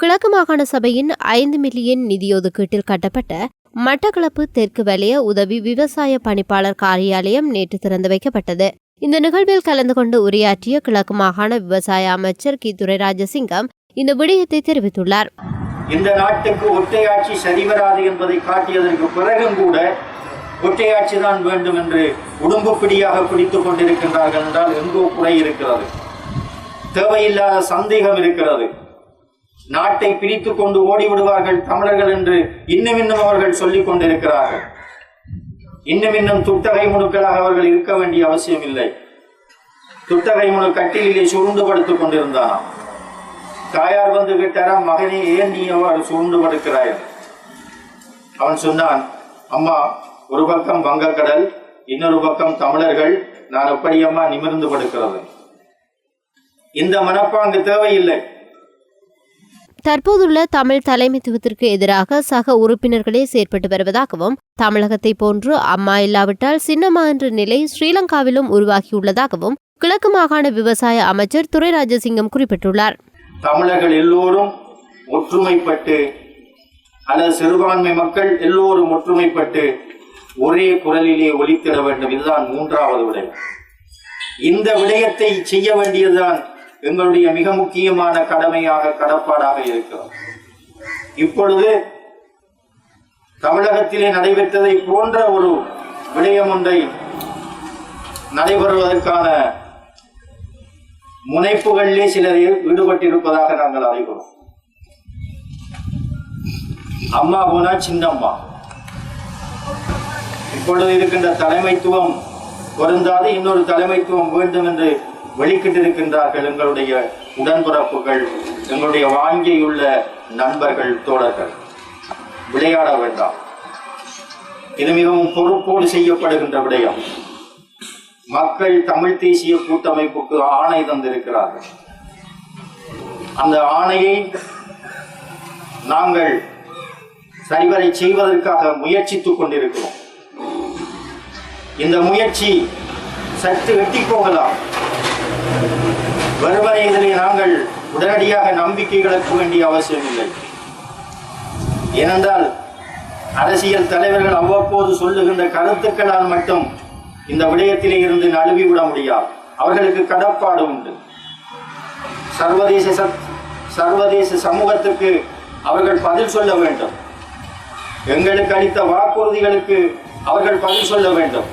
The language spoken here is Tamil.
கிழக்கு மாகாண சபையின் ஐந்து மில்லியன் நிதியொதுக்கீட்டில் கட்டப்பட்ட மட்டக்களப்பு தெற்கு வலய உதவி விவசாய பணிப்பாளர் காரியாலயம் நேற்று திறந்து வைக்கப்பட்டது. இந்த நிகழ்வில் கலந்து கொண்டு உரையாற்றிய கிழக்கு மாகாண விவசாய அமைச்சர் கி. துரைராஜசிங்கம் இந்த விடயத்தை தெரிவித்துள்ளார். இந்த நாட்டுக்கு ஒற்றையாட்சி சரிவராது என்பதை காட்டியதற்கு பிறகும் கூட ஒற்றையாட்சி தான் வேண்டும் என்று உடம்பு பிடியாக பிடித்துக் கொண்டிருக்கின்றார்கள் என்றால் எங்கோ குறை இருக்கிறது. தேவையில்லாத சந்தேகம் இருக்கிறது. நாட்டை பிரித்து கொண்டு ஓடிவிடுவார்கள் தமிழர்கள் என்று இன்னும் இன்னும் அவர்கள் சொல்லிக் கொண்டிருக்கிறார்கள். இன்னும் இன்னும் துட்டகை முழுக்களாக அவர்கள் இருக்க வேண்டிய அவசியம் இல்லை. துட்டகை முழு கட்டிலே சுருண்டு படுத்துக் கொண்டிருந்தான். தாயார் வந்து கேட்டாரா மகனே ஏன் நீ அவர் சுருண்டு படுக்கிறாய் அவன் சொன்னான் அம்மா ஒரு பக்கம் வங்கக்கடல் இன்னொரு பக்கம் தமிழர்கள் நான் எப்படியம்மா நிமிர்ந்து படுக்கிறது? இந்த மனப்பாங்கு தேவையில்லை. தற்போதுள்ள தமிழ் தலைமைத்துவத்திற்கு எதிராக சக உறுப்பினர்களே செயற்பட்டு வருவதாகவும் தமிழகத்தை போன்று அம்மா இல்லாவிட்டால் சின்னம்மா என்ற நிலை ஸ்ரீலங்காவிலும் உருவாகியுள்ளதாகவும் கிழக்கு மாகாண விவசாய அமைச்சர் துரை ராஜசிங்கம் குறிப்பிட்டுள்ளார். தமிழர்கள் எல்லோரும் ஒற்றுமைப்பட்டு அல்லது சிறுபான்மை மக்கள் எல்லோரும் ஒற்றுமைப்பட்டு ஒரே குரலிலே ஒலித்திட வேண்டும். இதுதான் மூன்றாவது விடயம் இந்த விடயத்தை செய்ய வேண்டியதுதான் எங்களுடைய மிக முக்கியமான கடமையாக கடப்பாடாக இருக்கிறோம். இப்பொழுது தமிழகத்திலே நடைபெற்றதை போன்ற ஒரு விடயம் ஒன்றை நடைபெறுவதற்கான முனைப்புகளிலே சிலர் ஈடுபட்டிருப்பதாக நாங்கள் அறிகிறோம். அம்மா போனா சின்னம்மா. இப்பொழுது இருக்கின்ற தலைமைத்துவம் பொருந்தாது இன்னொரு தலைமைத்துவம் வேண்டும் என்று வெளிக்கிட்டிருக்கின்றார்கள் எங்களுடைய உடன்பிறப்புகள் எங்களுடைய வாங்கியுள்ள நண்பர்கள் தோழர்கள். விளையாட வேண்டாம். இது மிகவும் பொறுப்போடு செய்யப்படுகின்ற விடயம். மக்கள் தமிழ் தேசிய கூட்டமைப்புக்கு ஆணை தந்திருக்கிறார்கள். அந்த ஆணையை நாங்கள் சரிவரை செய்வதற்காக முயற்சித்துக் கொண்டிருக்கிறோம். இந்த முயற்சி சற்று எட்டி போகலாம். வெறுமனே இதனை நாங்கள் உடனடியாக நம்பிக்கை இழக்க வேண்டிய அவசியம் இல்லை. ஏனென்றால் அரசியல் தலைவர்கள் அவ்வப்போது சொல்லுகின்ற கருத்துக்களால் மட்டும் இந்த விடயத்திலே இருந்து நழுவி விட முடியாது. அவர்களுக்கு கடப்பாடு உண்டு. சர்வதேச சத்- சர்வதேச சமூகத்துக்கு அவர்கள் பதில் சொல்ல வேண்டும். எங்களுக்கு அளித்த வாக்குறுதிகளுக்கு அவர்கள் பதில் சொல்ல வேண்டும்.